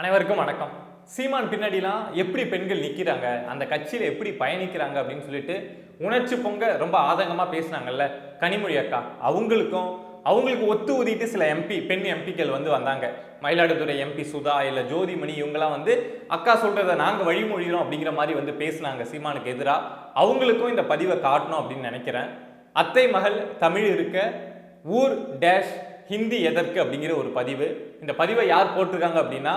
அனைவருக்கும் வணக்கம். சீமான் பின்னாடிலாம் எப்படி பெண்கள் நிற்கிறாங்க அந்த கட்சியில் எப்படி பயணிக்கிறாங்க அப்படின்னு சொல்லிட்டு உணர்ச்சி பொங்க ரொம்ப ஆதங்கமாக பேசினாங்கல்ல கனிமொழி அக்கா. அவங்களுக்கும் அவங்களுக்கு ஒத்து ஊதிட்டு சில எம்பி பெண் எம்பிக்கள் வந்து வந்தாங்க. மயிலாடுதுறை எம்பி சுதா இல்லை ஜோதிமணி இவங்கெல்லாம் வந்து அக்கா சொல்கிறத நாங்கள் வழிமொழிகிறோம் அப்படிங்கிற மாதிரி வந்து பேசினாங்க சீமானுக்கு எதிராக அவங்களுக்கும் இந்த பதிவை காட்டணும் அப்படின்னு நினைக்கிறேன். அத்தை மகள் தமிழ் இருக்க ஊர் டேஷ் ஹிந்தி எதற்கு அப்படிங்கிற ஒரு பதிவு. இந்த பதிவை யார் போட்டிருக்காங்க அப்படின்னா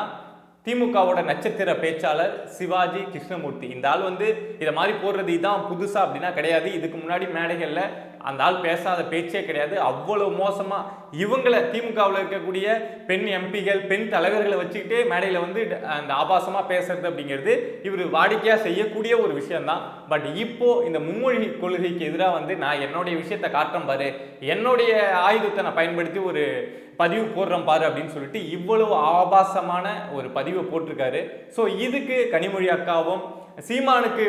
திமுகவோட நட்சத்திர பேச்சாளர் சிவாஜி கிருஷ்ணமூர்த்தி. இந்த ஆள் வந்து இதை மாதிரி போடுறது இதான் புதுசா அப்படின்னா கிடையாது. இதுக்கு முன்னாடி மேடைகளில் அந்த ஆள் பேசாத பேச்சே கிடையாது. அவ்வளவு மோசமாக இவங்களை திமுகவில் இருக்கக்கூடிய பெண் எம்பிகள் பெண் தலைவர்களை வச்சுக்கிட்டே மேடையில் வந்து அந்த ஆபாசமாக பேசுறது அப்படிங்கிறது இவர் வாடிக்கையாக செய்யக்கூடிய ஒரு விஷயம்தான். பட் இப்போது இந்த மும்மொழி கொள்கைக்கு எதிராக வந்து நான் என்னுடைய விஷயத்தை காட்டுறேன் பாரு. என்னுடைய ஆயுதத்தை நான் பயன்படுத்தி ஒரு பதிவு போடுறோம் பாரு அப்படின்னு சொல்லிட்டு இவ்வளவு ஆபாசமான ஒரு பதிவை போட்டிருக்காரு. ஸோ இதுக்கு கனிமொழி அக்காவும் சீமானுக்கு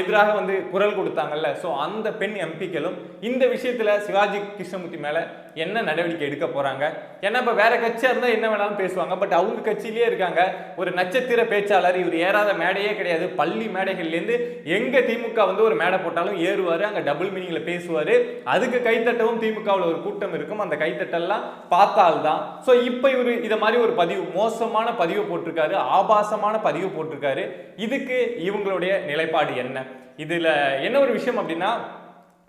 எதிராக வந்து குரல் கொடுத்தாங்கல்ல. ஸோ அந்த பெண் எம்பிக்களும் இந்த விஷயத்துல சிவாஜி கிருஷ்ணமூர்த்தி மேலே என்ன நடவடிக்கை எடுக்க போகிறாங்க ஏன்னா இப்போ வேற கட்சியாக இருந்தால் என்ன வேணாலும் பேசுவாங்க. பட் அவங்க கட்சியிலேயே இருக்காங்க. ஒரு நட்சத்திர பேச்சாளர் இவர் ஏறாத மேடையே கிடையாது. பள்ளி மேடைகள்லேருந்து எங்கே திமுக வந்து ஒரு மேடை போட்டாலும் ஏறுவார் அங்கே டபுள் மீனிங்கில் பேசுவார். அதுக்கு கைத்தட்டவும் திமுகவில் ஒரு கூட்டம் இருக்கும். அந்த கைத்தட்டெல்லாம் பார்த்தால்தான். ஸோ இப்போ இவர் இதை மாதிரி ஒரு பதிவு மோசமான பதிவு போட்டிருக்காரு ஆபாசமான பதிவு போட்டிருக்காரு. இதுக்கு இவங்களுடைய நிலைப்பாடு என்ன? இதில் என்ன ஒரு விஷயம் அப்படின்னா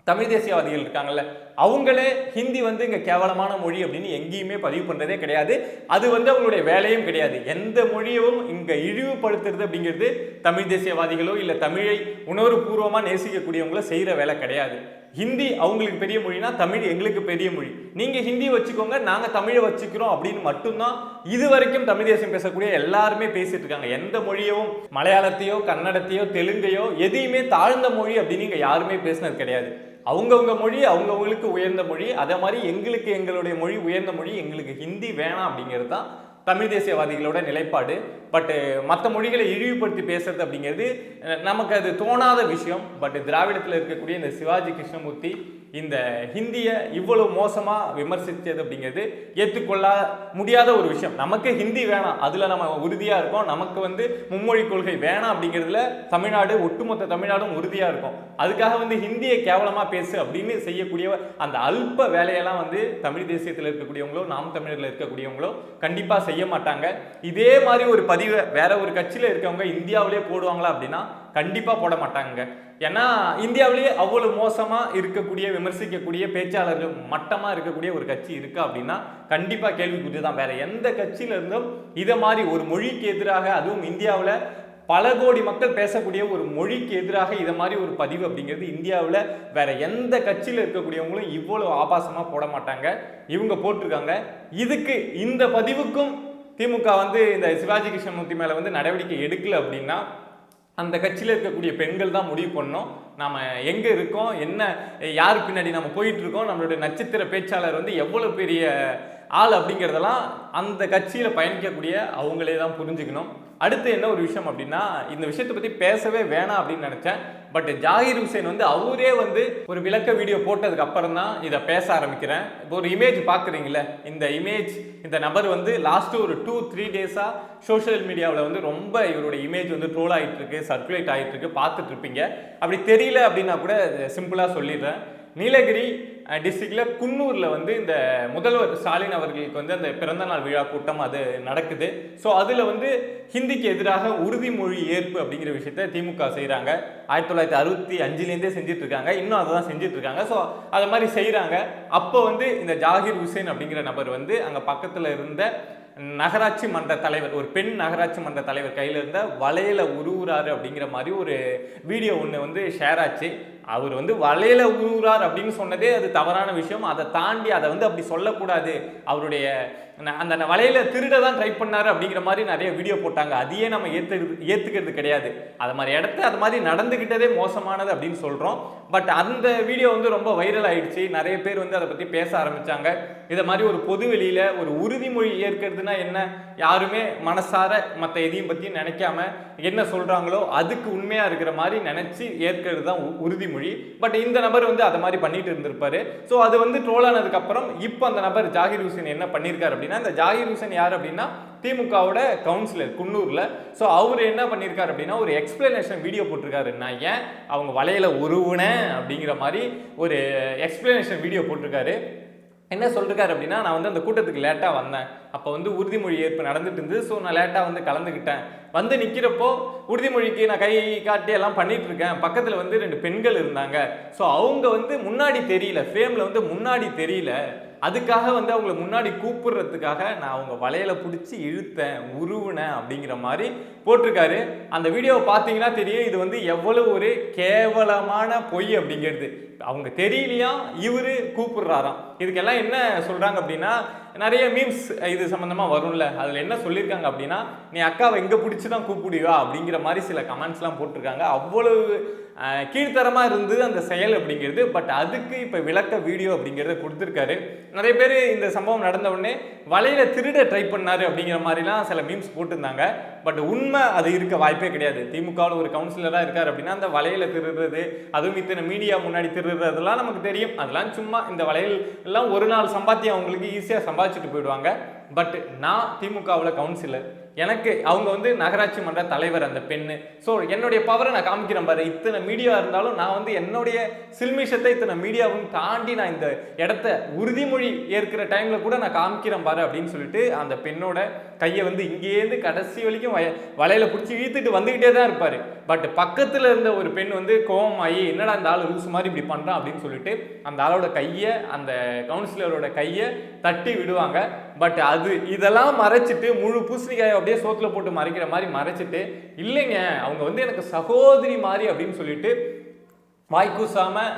தமிழ் தேசியவாதிகள் இருக்காங்கல்ல அவங்களே ஹிந்தி வந்து இங்கே கேவலமான மொழி அப்படின்னு எங்கேயுமே பதிவு பண்ணுறதே கிடையாது. அது வந்து அவங்களுடைய வேலையும் கிடையாது. எந்த மொழியவும் இங்கே இழிவுபடுத்துறது அப்படிங்கிறது தமிழ் தேசியவாதிகளோ இல்லை தமிழை உணர்வுபூர்வமாக நேசிக்கக்கூடியவங்களோ செய்கிற வேலை கிடையாது. ஹிந்தி அவங்களுக்கு பெரிய மொழினா தமிழ் எங்களுக்கு பெரிய மொழி. நீங்கள் ஹிந்தி வச்சுக்கோங்க நாங்கள் தமிழை வச்சுக்கிறோம் அப்படின்னு மட்டும்தான் இது வரைக்கும் தமிழ் தேசியம் பேசக்கூடிய எல்லாருமே பேசிட்டு இருக்காங்க. எந்த மொழியவும் மலையாளத்தையோ கன்னடத்தையோ தெலுங்கையோ எதையுமே தாழ்ந்த மொழி அப்படின்னு இங்கே யாருமே பேசினது கிடையாது. அவங்கவுங்க மொழி அவங்கவுங்களுக்கு உயர்ந்த மொழி அதே மாதிரி எங்களுக்கு எங்களுடைய மொழி உயர்ந்த மொழி எங்களுக்கு ஹிந்தி வேணாம் அப்படிங்கிறது தான் தமிழ் தேசியவாதிகளோட நிலைப்பாடு. பட்டு மற்ற மொழிகளை இழிவுபடுத்தி பேசுறது அப்படிங்கிறது நமக்கு அது தோணாத விஷயம். பட் திராவிடத்தில் இருக்கக்கூடிய இந்த சிவாஜி கிருஷ்ணமூர்த்தி இந்த ஹிந்தியை இவ்வளவு மோசமாக விமர்சித்தது அப்படிங்கிறது ஏற்றுக்கொள்ள முடியாத ஒரு விஷயம். நமக்கு ஹிந்தி வேணாம். அதில் நம்ம உறுதியாக இருக்கோம். நமக்கு வந்து மும்மொழி கொள்கை வேணாம் அப்படிங்கிறதுல தமிழ்நாடு ஒட்டுமொத்த தமிழ்நாடும் உறுதியாக இருக்கும். அதுக்காக வந்து ஹிந்தியை கேவலமாக பேசு அப்படின்னு செய்யக்கூடிய அந்த அல்ப வேலையெல்லாம் வந்து தமிழ் தேசியத்தில் இருக்கக்கூடியவங்களோ நாம் தமிழரில் இருக்கக்கூடியவங்களோ கண்டிப்பாக செய்ய மாட்டாங்க. இதே மாதிரி ஒரு பதிவை வேற ஒரு கட்சியில் இருக்கவங்க இந்தியாவிலே போடுவாங்களா அப்படின்னா கண்டிப்பாக போட மாட்டாங்க. ஏன்னா இந்தியாவிலேயே அவ்வளோ மோசமாக இருக்கக்கூடிய விமர்சிக்கக்கூடிய பேச்சாளர்கள் மட்டமாக இருக்கக்கூடிய ஒரு கட்சி இருக்கா அப்படின்னா கண்டிப்பாக கேள்விக்குறி தான் வேற எந்த கட்சியில இருந்தும் இதை மாதிரி ஒரு மொழிக்கு எதிராக அதுவும் இந்தியாவில் பல கோடி மக்கள் பேசக்கூடிய ஒரு மொழிக்கு எதிராக இதை மாதிரி ஒரு பதிவு அப்படிங்கிறது இந்தியாவில் வேற எந்த கட்சியில் இருக்கக்கூடியவங்களும் இவ்வளோ ஆபாசமாக போட மாட்டாங்க. இவங்க போட்டிருக்காங்க. இதுக்கு இந்த பதிவுக்கும் திமுக வந்து இந்த சிவாஜி கிருஷ்ணமூர்த்தி மேலே வந்து நடவடிக்கை எடுக்கல அப்படின்னா அந்த கட்சியில் இருக்கக்கூடிய பெண்கள் தான் முடிவு பண்ணோம். நாம் எங்கே இருக்கோம்? என்ன யார் பின்னாடி நம்ம போயிட்டு இருக்கோம்? நம்மளுடைய நட்சத்திர பேச்சாளர் வந்து எவ்வளோ பெரிய ஆள் அப்படிங்கிறதெல்லாம் அந்த கட்சியில் பயணிக்கக்கூடிய அவங்களே தான் புரிஞ்சுக்கணும். அடுத்து என்ன ஒரு விஷயம் அப்படின்னா இந்த விஷயத்தை பற்றி பேசவே வேணாம் அப்படின்னு நினச்சேன். பட் ஜாகிர் ஹுசேன் வந்து அவரே வந்து ஒரு விளக்க வீடியோ போட்டதுக்கு அப்புறம் தான் இதை பேச ஆரம்பிக்கிறேன். இப்போ ஒரு இமேஜ் பார்க்குறீங்களே இந்த இமேஜ் இந்த நபர் வந்து லாஸ்ட்டு ஒரு டூ த்ரீ டேஸாக சோஷியல் மீடியாவில் வந்து ரொம்ப இவருடைய இமேஜ் வந்து ட்ரோல் ஆகிட்டு இருக்கு சர்க்குலேட் ஆகிட்டு இருக்கு பார்த்துட்ருப்பீங்க அப்படி தெரியல அப்படின்னா கூட சிம்பிளாக சொல்லிடுறேன். நீலகிரி டிஸ்ட்ரிக்டில் குன்னூரில் வந்து இந்த முதல்வர் ஸ்டாலின் அவர்களுக்கு வந்து அந்த பிறந்தநாள் விழா கூட்டம் அது நடக்குது. ஸோ அதில் வந்து ஹிந்திக்கு எதிராக உறுதிமொழி ஏற்பு அப்படிங்கிற விஷயத்த திமுக செய்கிறாங்க ஆயிரத்தி தொள்ளாயிரத்தி அறுபத்தி அஞ்சுலேருந்தே செஞ்சிட்ருக்காங்க. இன்னும் அதை தான் செஞ்சிட்ருக்காங்க. ஸோ அதை மாதிரி செய்கிறாங்க அப்போ வந்து இந்த ஜாகிர் ஹுசேன் அப்படிங்கிற நபர் வந்து அங்கே பக்கத்தில் இருந்த நகராட்சி மன்ற தலைவர் ஒரு பெண் நகராட்சி மன்ற தலைவர் கையில் இருந்த வளையல உருவுறாரு அப்படிங்கிற மாதிரி ஒரு வீடியோ ஒன்று வந்து ஷேர் ஆச்சு. அவர் வந்து வளையல உருவுறார் அப்படின்னு சொன்னதே அது தவறான விஷயம். அதை தாண்டி அதை வந்து அப்படி சொல்லக்கூடாது. அவருடைய அந்த வலையில் திருட தான் ட்ரை பண்ணாரு அப்படிங்கிற மாதிரி நிறைய வீடியோ போட்டாங்க. அதையே நம்ம ஏத்துக்கிறது ஏற்றுக்கிறது கிடையாது. அது மாதிரி இடத்த அது மாதிரி நடந்துக்கிட்டதே மோசமானது அப்படின்னு சொல்கிறோம் பட் அந்த வீடியோ வந்து ரொம்ப வைரல் ஆயிடுச்சு. நிறைய பேர் வந்து அதை பற்றி பேச ஆரம்பித்தாங்க இதை மாதிரி ஒரு பொது வெளியில் ஒரு உறுதிமொழி ஏற்கிறதுனா என்ன? யாருமே மனசார மற்ற எதையும் பற்றி நினைக்காம என்ன சொல்கிறாங்களோ அதுக்கு உண்மையாக இருக்கிற மாதிரி நினச்சி ஏற்கிறது தான் உ- உறுதிமொழி பட் இந்த நபர் வந்து அதை மாதிரி பண்ணிட்டு இருந்திருப்பாரு. ஸோ அது வந்து ட்ரோல் ஆனதுக்கப்புறம் இப்போ அந்த நபர் ஜாகிர் ஹுசேன் என்ன பண்ணியிருக்காரு அப்படின்னு இந்த ஜாகிர் ஹுசேன் யார் அப்படின்னா திமுகவோட கவுன்சிலர் குன்னூரில். ஸோ அவர் என்ன பண்ணியிருக்காரு அப்படின்னா ஒரு எக்ஸ்பிளனேஷன் வீடியோ போட்டிருக்காரு. நான் ஏன் அவங்க வலையில உருவுனேன் அப்படிங்கிற மாதிரி ஒரு எக்ஸ்பிளனேஷன் வீடியோ போட்டிருக்காரு. என்ன சொல்லிருக்காரு அப்படின்னா நான் வந்து அந்த கூட்டத்துக்கு லேட்டாக வந்தேன். அப்போ வந்து உறுதிமொழி ஏற்பு நடந்துட்டு இருந்து ஸோ நான் லேட்டாக வந்து கலந்துக்கிட்டேன் வந்து நிற்கிறப்போ உறுதிமொழிக்கு நான் கை காட்டி எல்லாம் பண்ணிட்டு இருக்கேன். பக்கத்தில் வந்து ரெண்டு பெண்கள் இருந்தாங்க. ஸோ அவங்க வந்து முன்னாடி தெரியல. ஃபேமில் வந்து முன்னாடி தெரியல. அதுக்காக வந்து அவங்கள முன்னாடி கூப்பிடுறதுக்காக நான் அவங்க வலையில பிடிச்சி இழுத்தேன் உருவினேன் அப்படிங்கிற மாதிரி போட்டிருக்காரு. அந்த வீடியோவை பார்த்தீங்கன்னா தெரியும் இது வந்து எவ்வளவு ஒரு கேவலமான பொய் அப்படிங்கிறது. அவங்க தெரியலையா? இவரு கூப்பிடுறாராம். இதுக்கெல்லாம் என்ன சொல்றாங்க அப்படின்னா நிறைய மீம்ஸ் இது சம்மந்தமாக வரும்ல. அதில் என்ன சொல்லியிருக்காங்க அப்படின்னா நீ அக்காவை எங்கே பிடிச்சி தான் கூப்பிடுவா அப்படிங்கிற மாதிரி சில கமெண்ட்ஸ்லாம் போட்டிருக்காங்க. அவ்வளவு கீழ்த்தரமாக இருந்து இருந்தது அந்த செயல் அப்படிங்கிறது பட் அதுக்கு இப்போ விளக்க வீடியோ அப்படிங்கிறத கொடுத்துருக்காரு. நிறைய பேர் இந்த சம்பவம் நடந்த உடனே வலையில் திருட ட்ரை பண்ணார் அப்படிங்கிற மாதிரிலாம் சில மீம்ஸ் போட்டிருந்தாங்க. பட் உண்மை அது இருக்க வாய்ப்பே கிடையாது. திமுகவில் ஒரு கவுன்சிலராக இருக்கார் அப்படின்னா அந்த வலையில் திருடுறது அதுவும் இத்தனை மீடியா முன்னாடி திருடுறதெல்லாம் நமக்கு தெரியும். அதெல்லாம் சும்மா இந்த வலையில் எல்லாம் ஒரு நாள் சம்பாத்தியம் அவங்களுக்கு ஈஸியாக சம்பாதிச்சுட்டு போயிடுவாங்க. பட் நான் திமுகவில் கவுன்சிலர் எனக்கு அவங்க வந்து நகராட்சி மன்ற தலைவர் அந்த பெண்ணு. ஸோ என்னுடைய பவரை நான் காமிக்கிறேன் பாரு. இத்தனை மீடியா இருந்தாலும் நான் வந்து என்னுடைய சில்மிஷத்தை இத்தனை மீடியாவும் தாண்டி நான் இந்த இடத்த உறுதிமொழி ஏற்கிற டைம்ல கூட நான் காமிக்கிறேன் பாரு அப்படின்னு சொல்லிட்டு அந்த பெண்ணோட கையை வந்து இங்கேருந்து கடைசி வரைக்கும் வய வலையில பிடிச்சி இழுத்துட்டு வந்துகிட்டே தான் இருப்பாரு. பட் பக்கத்தில் இருந்த ஒரு பெண் வந்து கோவமாயி என்னடா அந்த ஆள் லூஸ் மாதிரி இப்படி பண்ணுறான் அப்படின்னு சொல்லிட்டு அந்த ஆளோட கையை அந்த கவுன்சிலரோட கையை தட்டி விடுவாங்க. பட் அது இதெல்லாம் மறைச்சிட்டு முழு பூசணிக்காயை அப்படியே சோத்தில் போட்டு மறைக்கிற மாதிரி மறைச்சிட்டு இல்லைங்க அவங்க வந்து எனக்கு சகோதரி மாதிரி அப்படின்னு சொல்லிட்டு வாய்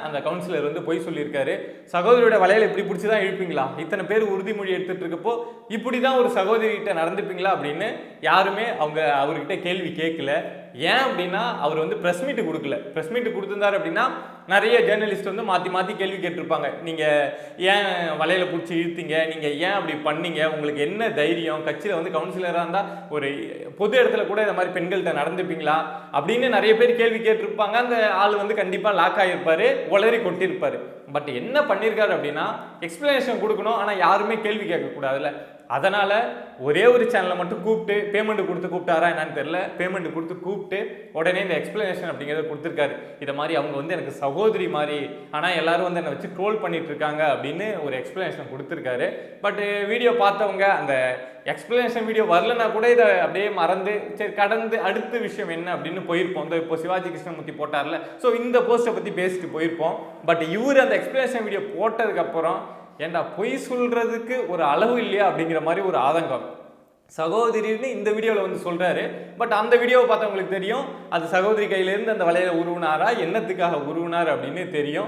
அந்த கவுன்சிலர் வந்து பொய் சொல்லியிருக்காரு. சகோதரியோட வலையில் இப்படி பிடிச்சி தான் இழுப்பீங்களா? இத்தனை பேர் உறுதிமொழி எடுத்துகிட்டு இருக்கப்போ இப்படி தான் ஒரு சகோதரிகிட்ட நடந்துப்பீங்களா? அப்படின்னு யாருமே அவங்க அவர்கிட்ட கேள்வி கேட்கல. ஏன் அப்படின்னா அவர் வந்து ப்ரெஸ் மீட்டு கொடுக்கல. ப்ரெஸ் மீட் கொடுத்துருந்தார் அப்படின்னா நிறைய ஜேர்னலிஸ்ட் வந்து மாற்றி மாற்றி கேள்வி கேட்டிருப்பாங்க. நீங்கள் ஏன் வலையில் பிடிச்சி இழுத்தீங்க? நீங்கள் ஏன் அப்படி பண்ணீங்க? உங்களுக்கு என்ன தைரியம்? கட்சியில் வந்து கவுன்சிலராக இருந்தால் ஒரு பொது இடத்துல கூட இந்த மாதிரி பெண்கள்கிட்ட நடந்துப்பீங்களா? அப்படின்னு நிறைய பேர் கேள்வி கேட்டிருப்பாங்க. அந்த ஆள் வந்து கண்டிப்பாக லாக் ஆகியிருப்பார் உளறி கொட்டியிருப்பார். பட் என்ன பண்ணியிருக்காரு அப்படின்னா எக்ஸ்பிளனேஷன் கொடுக்கணும். ஆனால் யாருமே கேள்வி கேட்கக்கூடாதுல்ல. அதனால் ஒரே ஒரு சேனலை மட்டும் கூப்பிட்டு பேமெண்ட் கொடுத்து கூப்பிட்டாரா என்னன்னு தெரியல. பேமெண்ட் கொடுத்து கூப்பிட்டு உடனே இந்த எக்ஸ்பிளனேஷன் அப்படிங்கிறத கொடுத்துருக்காரு. இதை மாதிரி அவங்க வந்து எனக்கு சகோதரி மாதிரி ஆனால் எல்லாரும் வந்து என்னை வச்சு ட்ரோல் பண்ணிட்டு இருக்காங்க அப்படின்னு ஒரு எக்ஸ்பிளனேஷன் கொடுத்துருக்காரு. பட் வீடியோ பார்த்தவங்க அந்த எக்ஸ்பிளனேஷன் வீடியோ வரலனா கூட இதை அப்படியே மறந்து சரி கடந்து அடுத்த விஷயம் என்ன அப்படின்னு போயிருப்போம். இந்த இப்போ சிவாஜி கிருஷ்ணமூர்த்தி போட்டார்ல. ஸோ இந்த போஸ்ட்டை பற்றி பேசிட்டு போயிருப்போம். பட் இவர் அந்த எக்ஸ்பிளனேஷன் வீடியோ போட்டதுக்கப்புறம் ஏன்டா பொய் சொல்கிறதுக்கு ஒரு அளவு இல்லையா அப்படிங்கிற மாதிரி ஒரு ஆதங்கம். சகோதரின்னு இந்த வீடியோவில் வந்து சொல்கிறாரு பட் அந்த வீடியோவை பார்த்தவங்களுக்கு தெரியும். அது சகோதரி கையிலேருந்து அந்த வலையில் உருவினாரா என்னத்துக்காக உருவினார் அப்படின்னு தெரியும்.